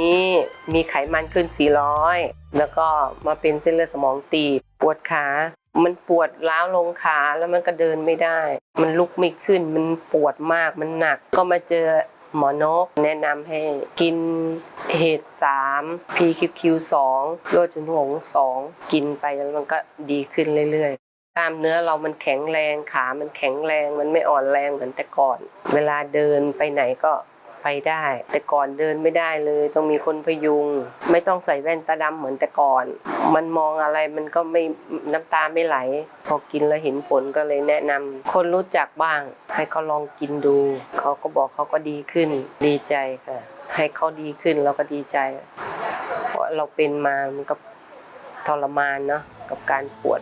นี้มีไขมันขึ้น 400 แล้วก็มาเป็นเส้นเลือดสมองตีบปวดขา มันปวดล้าวลงขาแล้วมันก็เดินไม่ได้ มันลุกไม่ขึ้น มันปวดมาก มันหนัก ก็มาเจอหมอนกแนะนำให้กินเห็ด3 PQQ 2 โรจุนหง2 กินไปแล้วมันก็ดีขึ้นเรื่อยๆกล้ามเนื้อเรามันแข็งแรงขา มันแข็งแรง มันไม่อ่อนแรงเหมือนแต่ก่อน เวลาเดินไปไหนก็ ไปได้ แต่ก่อนเดินไม่ได้เลยต้องมีคนพยุง ไม่ต้องใส่แว่นตาดำเหมือนแต่ก่อน มันมองอะไรมันก็ไม่น้ำตาไม่ไหล พอกินแล้วเห็นผลก็เลยแนะนำคนรู้จักบ้าง ให้เขาลองกินดู เขาก็บอกเขาก็ดีขึ้น ดีใจค่ะ ให้เขาดีขึ้นเราก็ดีใจ เพราะเราเป็นมามันก็ทรมานเนาะกับการปวด